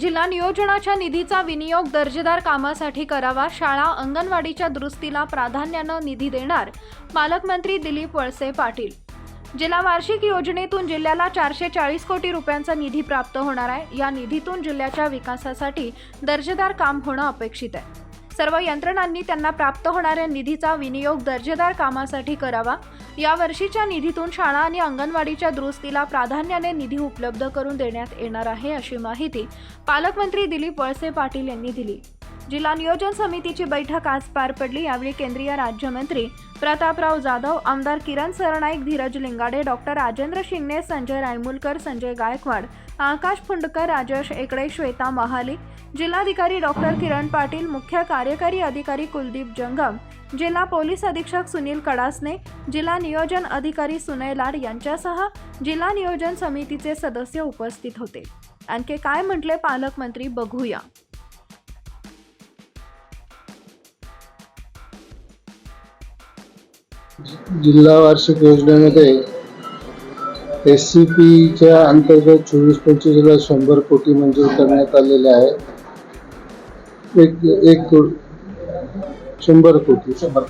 जिल्हा नियोजनाच्या निधीचा विनियोग दर्जेदार कामासाठी करावा शाळा अंगणवाडीच्या दुरुस्तीला प्राधान्यानं निधी देणार पालकमंत्री दिलीप वळसे पाटील. जिल्हा वार्षिक योजनेतून जिल्ह्याला चारशे चाळीस कोटी रुपयांचा निधी प्राप्त होणार आहे. या निधीतून जिल्ह्याच्या विकासासाठी दर्जेदार काम होणं अपेक्षित आहे. सर्व यंत्रणांनी त्यांना प्राप्त होणाऱ्या निधीचा विनियोग दर्जेदार कामासाठी करावा. या वर्षीच्या निधीतून शाळा आणि अंगणवाडीच्या दुरुस्तीला प्राधान्याने निधी उपलब्ध करून देण्यात येणार आहे अशी माहिती पालकमंत्री दिलीप वळसे पाटील यांनी दिली. जिल्हा नियोजन समितीची बैठक आज पार पडली. यावेळी केंद्रीय राज्यमंत्री प्रतापराव जाधव आमदार किरण सरनाईक धीरज लिंगाडे डॉक्टर राजेंद्र शिंगणे संजय रायमुलकर संजय गायकवाड आकाश फुंडकर राजेश एकडे श्वेता महाले जिल्हाधिकारी डॉक्टर किरण पाटील मुख्य कार्यकारी अधिकारी कुलदीप जंगम जिल्हा पोलीस अधीक्षक सुनील कडासने जिल्हा नियोजन अधिकारी सुनय लाड यांच्यासह जिल्हा नियोजन समितीचे सदस्य उपस्थित होते. आणखी काय म्हटले पालकमंत्री बघूया. जिल्हा वार्षिक योजनेमध्ये एस सी पीच्या अंतर्गत चोवीस पंचवीसला शंभर कोटी मंजूर करण्यात आलेले आहे. एक एक शंभर कोटी. शंभर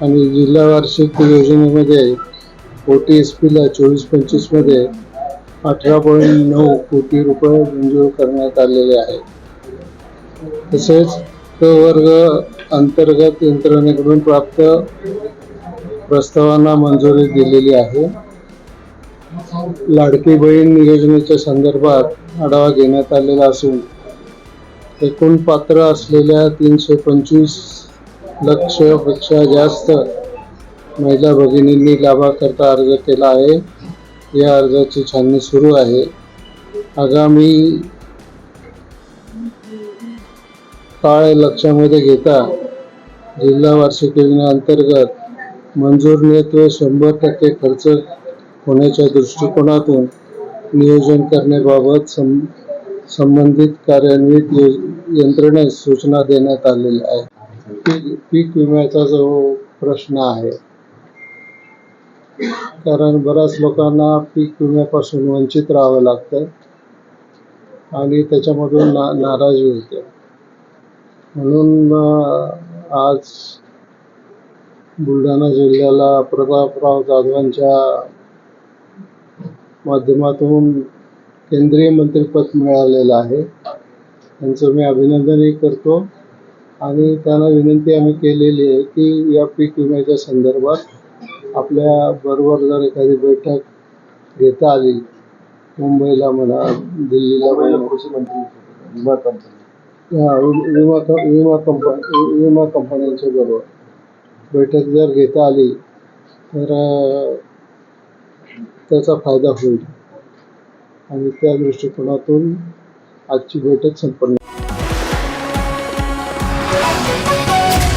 आणि जिल्हा वार्षिक योजनेमध्ये ओ टी एस पीला चोवीस पंचवीसमध्ये अठरा पॉईंट नऊ कोटी रुपये मंजूर करण्यात आलेले आहे. तसेच क वर्ग अंतर्गत यंत्रणेकडून प्राप्त प्रस्तावांना मंजुरी दिलेली आहे. लाडकी बहीण योजनेच्या संदर्भात आढावा घेण्यात आलेला असून एकूण पात्र असलेल्या तीनशे पंचवीस लक्षपेक्षा जास्त महिला भगिनींनी लाभाकरता अर्ज केला आहे. या अर्जाची छाननी सुरू आहे. आगामी काळ लक्षामध्ये घेता जिल्हा वार्षिक योजनेअंतर्गत मंजूर शंभर टक्के खर्च होण्याच्या दृष्टिकोनातून नियोजन करण्याबाबत सं संबंधित कार्यान्वित यो- यंत्रणेस सूचना देण्यात आलेल्या आहे. पीक पीक विम्याचा जो प्रश्न आहे कारण बऱ्याच लोकांना पीक विम्यापासून वंचित राहावं लागतं आणि त्याच्यामधून ना नाराजी होते. म्हणून आज बुलढाणा जिल्ह्याला प्रतापराव जाधवांच्या माध्यमातून केंद्रीय मंत्रिपद मिळालेलं आहे. त्यांचं मी अभिनंदनही करतो. आणि त्यांना विनंती आम्ही केलेली आहे की या पीक विम्याच्या संदर्भात आपल्या बरोबर जर एखादी बैठक घेता आली मुंबईला म्हणा दिल्लीला म्हणा. कृषी मंत्री विमा कंपनी हा विमा क- विमा कंपनी विमा कंपन्यांच्या बरोबर. बैठक जर घेता आली तर त्याचा फायदा होईल. आणि त्या दृष्टिकोनातून आजची बैठक संपन्न